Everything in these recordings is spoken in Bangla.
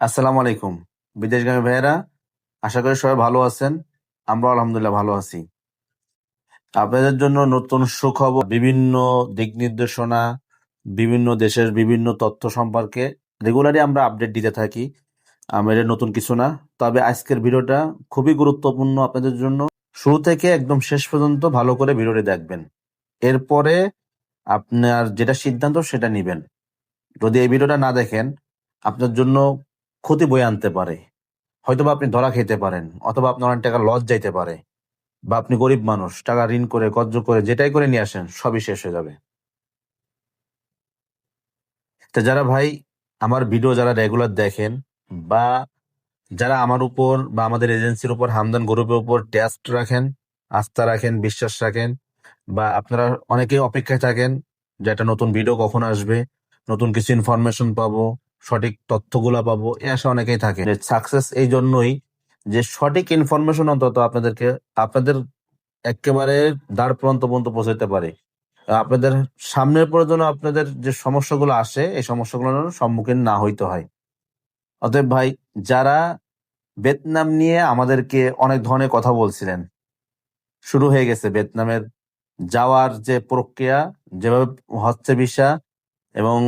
আসসালামু আলাইকুম। বিদেশগামী ভাইয়েরা, আশা করি সবাই ভালো আছেন। আমরা আলহামদুলিল্লাহ ভালো আছি। আপনাদের জন্য নতুন সুখবর, বিভিন্ন দিক নির্দেশনা, বিভিন্ন দেশের বিভিন্ন তথ্য সম্পর্কে রেগুলারই আমরা আপডেট দিতে থাকি। এটা নতুন কিছু না। তবে আজকের ভিডিওটা খুবই গুরুত্বপূর্ণ আপনাদের জন্য। শুরু থেকে একদম শেষ পর্যন্ত ভালো করে ভিডিওটি দেখবেন। এরপরে আপনার যেটা সিদ্ধান্ত সেটা নিবেন। যদি এই ভিডিওটা না দেখেন, আপনার জন্য ক্ষতি বয়ে আনতে পারে। হয়তোবা আপনি ধরা খেতে পারেন, অথবা আপনার অনেক টাকা লস যাইতে পারে, বা আপনি গরিব মানুষ, টাকা ঋণ করে, কর্জ করে, যেটাই করে নিয়ে আসেন, সবই শেষ হয়ে যাবে। তো যারা ভাই, আমার ভিডিও যারা রেগুলার দেখেন, বা যারা আমার উপর, বা আমাদের এজেন্সির উপর হামদান গ্রুপের উপর টেস্ট রাখেন, আস্থা রাখেন, বিশ্বাস রাখেন, বা আপনারা অনেকেই অপেক্ষায় থাকেন যে একটা নতুন ভিডিও কখন আসবে, নতুন কিছু ইনফরমেশন পাবো সঠিক তথ্যগুলা পাবো, এ আশা অনেকেই থাকে। সাকসেস এই জন্যই যে সঠিক ইনফরমেশন অন্তত আপনাদেরকে, আপনাদের একেবারে দ্বার প্রান্ত পর্যন্ত পৌঁছাতে পারে। আপনাদের সামনের পরে যেন আপনাদের যে সমস্যাগুলো আসে, এই সমস্যাগুলোর সম্মুখীন না হইতে হয়। অতএব ভাই, যারা ভিয়েতনাম নিয়ে আমাদেরকে অনেক ধরনের কথা বলছিলেন, শুরু হয়ে গেছে ভিয়েতনামের যাওয়ার যে প্রক্রিয়া, যেভাবে হচ্ছে ভিসা এবং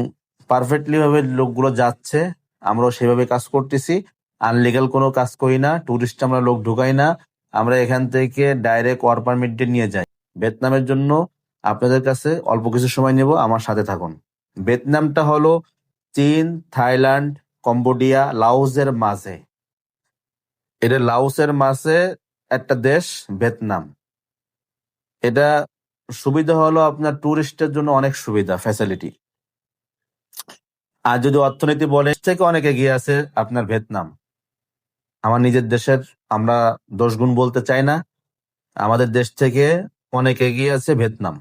পারফেক্টলি ভাবে লোকগুলো যাচ্ছে, আমরাও সেভাবে কাজ করতেছি। আনলিগাল কোনো কাজ করি না টুরিস্ট আমরা লোক ঢুকাই না, আমরা এখান থেকে ডাইরেক্ট ওয়ার পারমিট নিয়ে যাই। ভিয়েতনামের জন্য আপনাদের কাছে অল্প কিছু সময় নেব, আমার সাথে থাকুন। ভিয়েতনামটা হলো চীন, থাইল্যান্ড, কম্বোডিয়া, লাওসের মাঝে। এটা লাওসের মাঝে একটা দেশ ভিয়েতনাম এটা সুবিধা হলো আপনার টুরিস্টের জন্য অনেক সুবিধা ফ্যাসিলিটি আর যদি অর্থনীতি বলে থেকে অনেক এগিয়ে আছে আপনার ভিয়েতনাম। আমার নিজের দেশের আমরা দোষগুণ বলতে চাই না, আমাদের দেশ থেকে অনেক এগিয়ে আছে ভিয়েতনাম।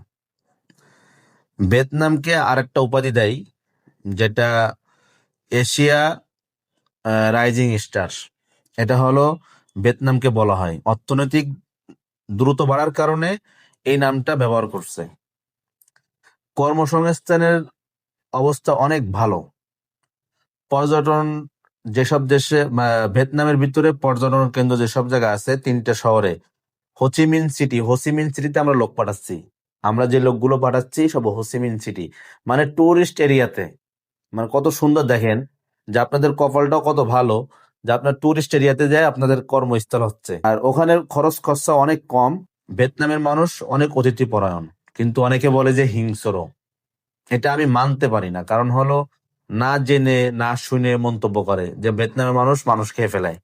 ভিয়েতনামকে আরেকটা উপাধি দেয়, যেটা এশিয়া রাইজিং স্টার। এটা হলো ভিয়েতনামকে বলা হয়। অর্থনৈতিক দ্রুত বাড়ার কারণে এই নামটা ব্যবহার করছে। কর্মসংস্থানের অবস্থা অনেক ভালো। পর্যটন যেসব দেশে ভিয়েতনামের ভিতরে পর্যটন কেন্দ্র যেসব জায়গা আছে, তিনটা শহরে, হোচিমিন সিটি। হোচিমিন সিটিতে আমরা লোক পাঠাচ্ছি। আমরা যে লোকগুলো পাঠাচ্ছি সব হোচিমিন সিটি। মানে টুরিস্ট এরিয়াতে মানে কত সুন্দর দেখেন যে আপনাদের কপালটাও কত ভালো যে আপনার টুরিস্ট এরিয়াতে যায় আপনাদের কর্মস্থল হচ্ছে। আর ওখানে খরচ খরচা অনেক কম। ভিয়েতনামের মানুষ অনেক অতিথি পরায়ণ কিন্তু অনেকে বলে যে হিংস্র। এটা আমি মানতে পারি না। কারণ হলো, না জেনে, না শুনে মন্তব্য করে যে ভিয়েতনামের মানুষ মানুষ খেয়ে ফেলায়।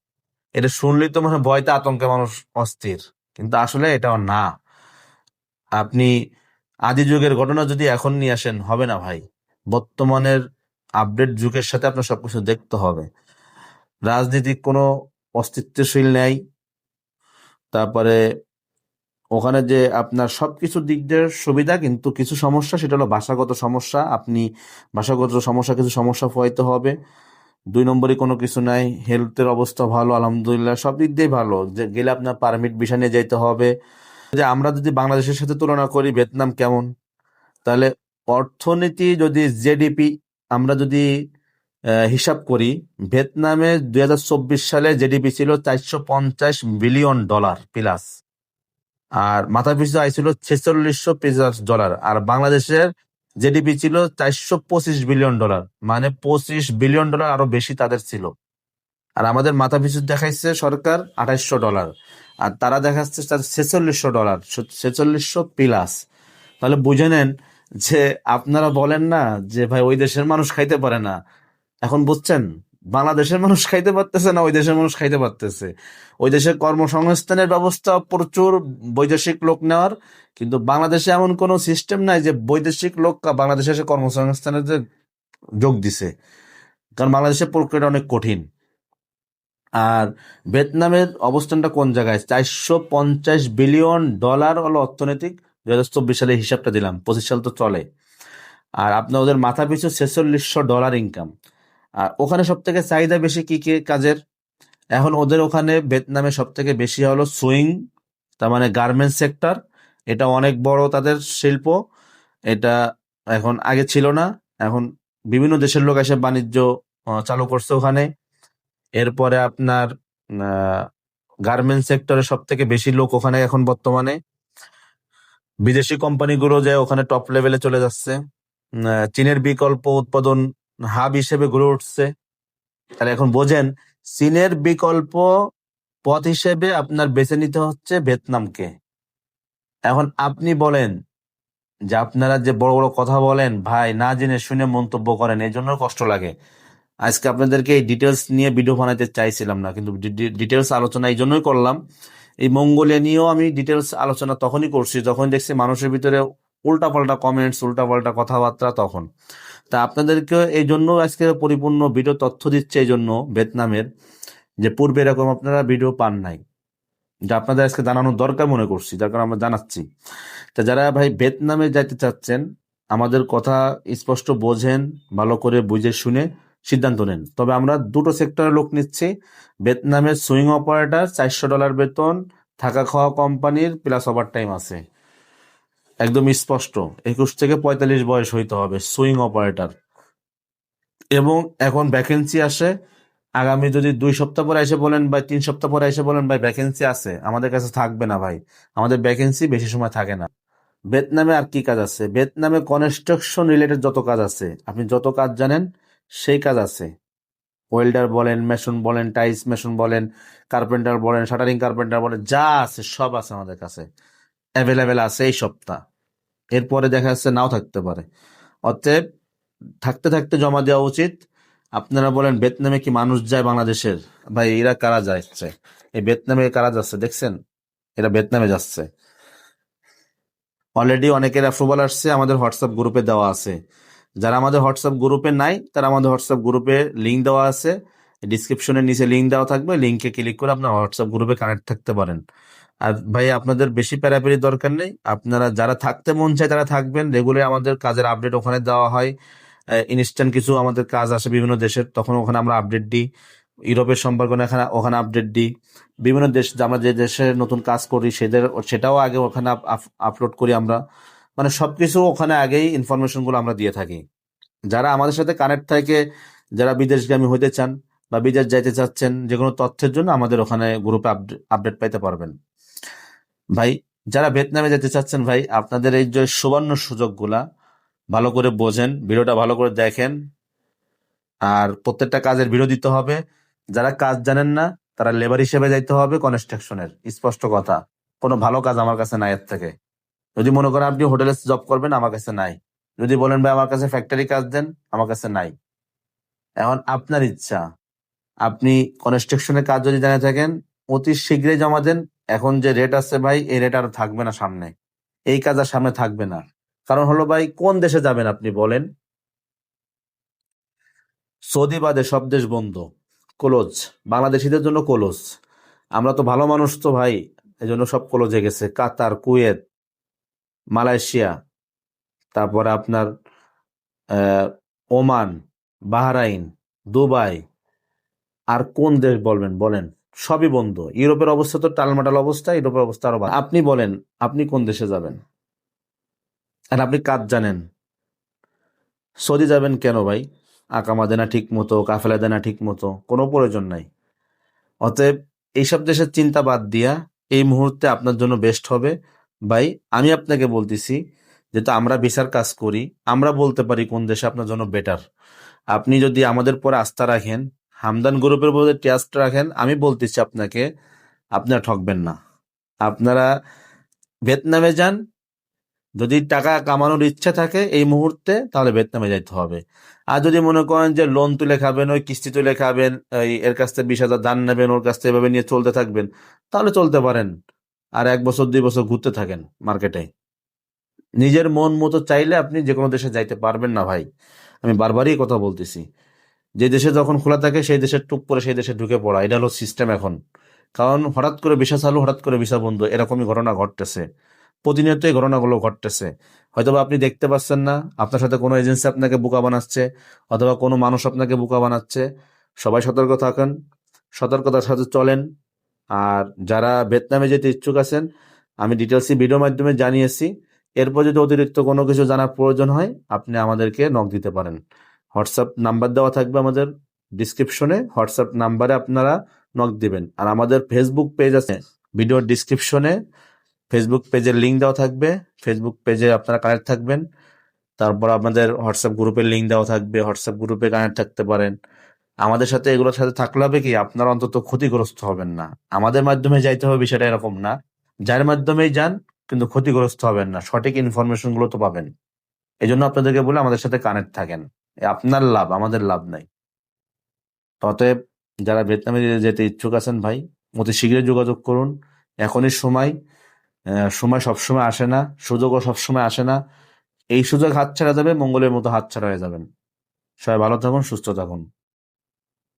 এটা শুনলেই তো মানে ভয়তে আতঙ্কে মানুষ অস্থির। কিন্তু আসলে এটাও না। আপনি আদি যুগের ঘটনা যদি এখন নিয়ে আসেন, হবে না ভাই। বর্তমানের আপডেট যুগের সাথে আপনার সবকিছু দেখতে হবে। রাজনীতিক কোনো অস্তিত্বশীল নেই। তারপরে ওখানে যে আপনার সব কিছু দিক দিয়ে সুবিধা, কিন্তু কিছু সমস্যা, সেটা হলো ভাষাগত সমস্যা। আপনি ভাষাগত সমস্যা, কিছু সমস্যা পোহাইতে হবে। দুই নম্বরই কোনো কিছু নাই। হেলথের অবস্থা ভালো, আলহামদুলিল্লাহ, সব দিক দিয়ে ভালো। যে গেলে আপনার পারমিট ভিসা নিয়ে যাইতে হবে। যে আমরা যদি বাংলাদেশের সাথে তুলনা করি, ভিয়েতনাম কেমন? তাহলে অর্থনীতি যদি জেডিপি আমরা যদি হিসাব করি, ভিয়েতনামে দুই হাজার চব্বিশ সালে জেডিপি ছিল চারশো পঞ্চাশ বিলিয়ন ডলার প্লাস আর মাথা পিছু আয় ছিল ছেচল্লিশশো প্লাস ডলার। আর বাংলাদেশের জেডিপি ছিল চারশো পঁচিশ বিলিয়ন ডলার। মানে পঁচিশ বিলিয়ন ডলার আরও বেশি তাদের ছিল। আর আমাদের মাথা পিছু দেখাইছে সরকার আঠাইশশো ডলার। আর তারা দেখাচ্ছে ছেচল্লিশশো ডলার, ছেচল্লিশশো প্লাস। তাহলে বুঝে নেন যে আপনারা বলেন না যে ভাই ওই দেশের মানুষ খাইতে পারে না। এখন বুঝছেন? বাংলাদেশের মানুষ খাইতে পারতেছে না, ওই দেশের মানুষ খাইতে পারতেছে। ওই দেশের কর্মসংস্থানের ব্যবস্থা প্রচুর বৈদেশিক লোক নেওয়ার, কিন্তু বাংলাদেশে এমন কোনো সিস্টেম নাই যে বৈদেশিক লোক বাংলাদেশে এসে কর্মসংস্থানের যে যোগ দিছে। কারণ বাংলাদেশের প্রক্রিয়াটা অনেক কঠিন। আর ভিয়েতনামের অবস্থানটা কোন জায়গায়? চারশো পঞ্চাশ বিলিয়ন ডলার হলো অর্থনৈতিক, দুই হাজার চব্বিশ সালে হিসাবটা দিলাম, পঁচিশ সাল তো চলে। আর আপনার ওদের মাথা পিছু ছেচল্লিশশো ডলার ইনকাম আর ওখানে সব থেকে চাহিদা বেশি কি কি কাজের? এখন ওদের ওখানে ভিয়েতনামে সব থেকে বেশি হলো সুইং, তার মানে গার্মেন্টস সেক্টর এটা অনেক বড় তাদের শিল্প, এটা এখন আগে ছিল না, এখন বিভিন্ন দেশের লোক এসে বাণিজ্য চালু করছে ওখানে। এরপরে আপনার গার্মেন্টস সেক্টরে সব থেকে বেশি লোক ওখানে এখন বর্তমানে। বিদেশি কোম্পানিগুলো যে ওখানে টপ লেভেলে চলে যাচ্ছে চীনের বিকল্প উৎপাদন হাব হিসেবে গড়ে উঠছে। তাহলে এখন বোঝেন, চীনের বিকল্প পথ হিসেবে আপনার বেছে নিতে হচ্ছে ভিয়েতনামকে। এখন আপনি বলেন যে আপনারা যে বড় বড় কথা বলেন, ভাই না জেনে শুনে মন্তব্য করেন, এই জন্য কষ্ট লাগে। আজকে আপনাদেরকে এই ডিটেলস নিয়ে ভিডিও বানাতে চাইছিলাম না, কিন্তু ডিটেলস আলোচনা এই জন্যই করলাম। এই মঙ্গোলিয়া নিয়েও আমি ডিটেলস আলোচনা তখনই করছি, যখন দেখছি মানুষের ভিতরে উল্টাপাল্টা কমেন্টস উল্টাপাল্টা কথাবার্তা তখন। তা আপনাদেরকে এই জন্য আজকে পরিপূর্ণ ভিডিও তথ্য দিচ্ছে এই জন্য ভিয়েতনামের যে পূর্বে এরকম আপনারা ভিডিও পান নাই। যা আপনাদের আজকে জানানোর দরকার মনে করছি, যার কারণে আমরা জানাচ্ছি। তা যারা ভাই ভিয়েতনামে যাইতে চাচ্ছেন, আমাদের কথা স্পষ্ট বোঝেন, ভালো করে বুঝে শুনে সিদ্ধান্ত নেন। তবে আমরা দুটো সেক্টরের লোক নিচ্ছি। ভিয়েতনামের সুইং অপারেটর, চারশো ডলার বেতন থাকা খাওয়া কোম্পানির প্লাস ওভার টাইম আছে। একদম স্পষ্ট। একুশ থেকে পঁয়তাল্লিশ বয়স হইতে হবে, সুইং অপারেটর। এবং এখন ভ্যাকেন্সি আসে, আগামী যদি দুই সপ্তাহ পরে এসে বলেন বা তিন সপ্তাহ পরে এসে বলেন, ভাই ভ্যাকেন্সি আছে, আমাদের কাছে থাকবে না, ভাই। আমাদের ভ্যাকেন্সি বেশি সময় থাকে না। ভিয়েতনামে আর কি কাজ আছে? ভিয়েতনামে কনস্ট্রাকশন রিলেটেড যত কাজ আছে, আপনি যত কাজ জানেন, সেই কাজ আছে। ওয়েল্ডার বলেন মেশন বলেন টাইলস মেশন বলেন কার্পেন্টার বলেন শাটারিং কার্পেন্টার বলেন, যা আছে সব আছে আমাদের কাছে। অ্যাভেলেবেল আছে এই সপ্তাহ। এরপরে দেখা যাচ্ছে নাও থাকতে পারে। অতএব থাকতে থাকতে জমা দেওয়া উচিত। আপনারা বলেন, ভিয়েতনামে কি মানুষ যায় বাংলাদেশের? ভাই, এরা কারা যাচ্ছে? এই ভিয়েতনামে কারা যাচ্ছে, দেখছেন? এরা ভিয়েতনামে যাচ্ছে। অলরেডি অনেকের অ্যাপ্রুভাল আসছে, আমাদের হোয়াটসঅ্যাপ গ্রুপে দেওয়া আছে। যারা আমাদের হোয়াটসঅ্যাপ গ্রুপে নাই, তারা আমাদের হোয়াটসঅ্যাপ গ্রুপে লিঙ্ক দেওয়া আছে। ডিসক্রিপশনের নিচে লিঙ্ক দেওয়া থাকবে। লিঙ্কে ক্লিক করে আপনার হোয়াটসঅ্যাপ গ্রুপে কানেক্ট থাকতে পারেন। আর ভাই আপনাদের বেশি প্যারাপ্যারি দরকার নেই। আপনারা যারা থাকতে মন চায় তারা থাকবেন। রেগুলার আমাদের কাজের আপডেট ওখানে দেওয়া হয়। ইনস্ট্যান্ট কিছু আমাদের কাজ আসে বিভিন্ন দেশের, তখন ওখানে আমরা আপডেট দিই। ইউরোপের সম্পর্ক এখানে ওখানে আপডেট দিই। বিভিন্ন দেশ, আমরা যে দেশে নতুন কাজ করি, সেদের, সেটাও আগে ওখানে আপলোড করি আমরা। মানে সবকিছু ওখানে আগেই ইনফরমেশনগুলো আমরা দিয়ে থাকি। যারা আমাদের সাথে কানেক্ট থাকে, যারা বিদেশগামী হতে চান বা বিদেশ যাইতে চাচ্ছেন যে কোনো তথ্যের জন্য আমাদের ওখানে গ্রুপে আপডেট পাইতে পারবেন। ভাই, যারা ভিয়েতনামে যেতে চাচ্ছেন ভাই, আপনাদের এই যে সুবর্ণ সুযোগগুলা, ভালো করে বোঝেন, ভিডিওটা ভালো করে দেখেন। আর প্রত্যেকটা কাজের ভিডিও দিতে হবে। যারা কাজ জানেন না, তারা লেবার হিসেবে যাইতে হবে কনস্ট্রাকশনের, স্পষ্ট কথা। কোনো ভালো কাজ আমার কাছে নাই এর থেকে। যদি মনে করেন আপনি হোটেলে জব করবেন, আমার কাছে নাই। যদি বলেন ভাই, আমার কাছে ফ্যাক্টরি কাজ দেন, আমার কাছে নাই। এখন আপনার ইচ্ছা, আপনি কনস্ট্রাকশনের কাজ যদি জানে থাকেন, অতি শীঘ্রই জমা দেন এখন যে রেট আছে ভাই, এই রেট আর থাকবে না সামনে। এই কাজ আর সামনে থাকবে না। কারণ হলো ভাই, কোন দেশে যাবেন আপনি বলেন? সৌদি বাদে সব দেশ বন্ধ। ক্লোজ বাংলাদেশিদের জন্য ক্লোজ আমরা তো ভালো মানুষ তো ভাই এই জন্য সব ক্লোজে গেছে। কাতার, কুয়েত, মালয়েশিয়া, তারপরে আপনার ওমান, বাহরাইন, দুবাই। আর কোন দেশ বলবেন, বলেন? সবই বন্ধ। ইউরোপের অবস্থা তো টালমাটাল অবস্থা, ইউরোপের অবস্থা আরও আপনি বলেন, আপনি কোন দেশে যাবেন? আর আপনি কাজ জানেন? সৌদি যাবেন কেন ভাই? আকামা দেনা ঠিক মতো, কাফেলা দেনা ঠিক মতো, কোনো প্রয়োজন নাই। অতএব এইসব দেশের চিন্তা বাদ দিয়া এই মুহূর্তে আপনার জন্য বেস্ট হবে। ভাই, আমি আপনাকে বলতেছি যেহেতু আমরা ভিসার কাজ করি, আমরা বলতে পারি কোন দেশে আপনার জন্য বেটার আপনি যদি আমাদের পরে আস্থা রাখেন হামদান গ্রুপের উপরে ট্রাস্ট রাখেন, আমি বলতেছি আপনাকে, আপনারা ঠকবেন না। আপনারা ভিয়েতনামে যান, যদি টাকা কামানোর ইচ্ছা থাকে এই মুহূর্তে, তাহলে ভিয়েতনামে যাইতে হবে। আর যদি মনে করেন যে লোন তুলে খাবেন, ওই কিস্তি তুলে খাবেন এই এর কাছ থেকে বিশ হাজার দান নেবেন, ওর কাছ থেকে এভাবে নিয়ে চলতে থাকবেন, তাহলে চলতে পারেন। আর এক বছর, দুই বছর ঘুরতে থাকেন মার্কেটে। নিজের মন মতো চাইলে আপনি যে কোনো দেশে যাইতে পারবেন না ভাই। আমি বারবারই কথা বলতেছি। যে দেশে যখন খোলা থাকে, সেই দেশের টুক করে সেই দেশে ঢুকে পড়া। এটা হলো সিস্টেম এখন। কারণ হঠাৎ করে ভিসা চালু, হঠাৎ করে ভিসা বন্ধ, এরকমই ঘটনা ঘটতেছে। প্রতিনিয়ত এই ঘটনাগুলো ঘটতেছে। হয়তোবা আপনি দেখতে পাচ্ছেন না, আপনার সাথে কোনো এজেন্সি আপনাকে বোকা বানাচ্ছে, অথবা কোনো মানুষ আপনাকে বোকা বানাচ্ছে। সবাই সতর্ক থাকেন, সতর্কতার সাথে চলেন। আর যারা ভিয়েতনামে যেতে ইচ্ছুক আছেন, আমি ডিটেলসই ভিডিওর মাধ্যমে জানিয়েছি। এরপর যদি অতিরিক্ত কোনো কিছু জানার প্রয়োজন হয়, আপনি আমাদেরকে নক দিতে পারেন। হোয়াটসঅ্যাপ নাম্বার দেওয়া থাকবে আমাদের ডিসক্রিপশনে। হোয়াটসঅ্যাপ নাম্বারে আপনারা নক দিবেন। আর আমাদের ফেসবুক পেজ আছে, ভিডিওর ডিসক্রিপশনে। ফেসবুক পেজের লিঙ্ক দেওয়া থাকবে। ফেসবুক পেজে আপনারা কানেক্ট থাকবেন। তারপর আপনাদের হোয়াটসঅ্যাপ গ্রুপের লিঙ্ক দেওয়া থাকবে। হোয়াটসঅ্যাপ গ্রুপে কানেক্ট থাকতে পারেন। আমাদের সাথে এগুলোর সাথে থাকলে হবে কি, আপনারা অন্তত ক্ষতিগ্রস্ত হবেন না। আমাদের মাধ্যমে যাইতে হবে, বিষয়টা এরকম না। যার মাধ্যমেই যান, কিন্তু ক্ষতিগ্রস্ত হবেন না। সঠিক ইনফরমেশনগুলো তো পাবেন। এই জন্য আপনাদেরকে বলে আমাদের সাথে কানেক্ট থাকেন। আপনার লাভ, আমাদের লাভ নাই। অতএব যারা ভিয়েতনামে যেতে ইচ্ছুক আছেন ভাই, অতি শীঘ্রই যোগাযোগ করুন। এখনই সময় সময় সবসময় আসে না, সুযোগও সবসময় আসে না। এই সুযোগ হাত ছাড়া যাবে, মঙ্গলের মতো হাত ছাড়া হয়ে যাবেন। সবাই ভালো থাকুন, সুস্থ থাকুন।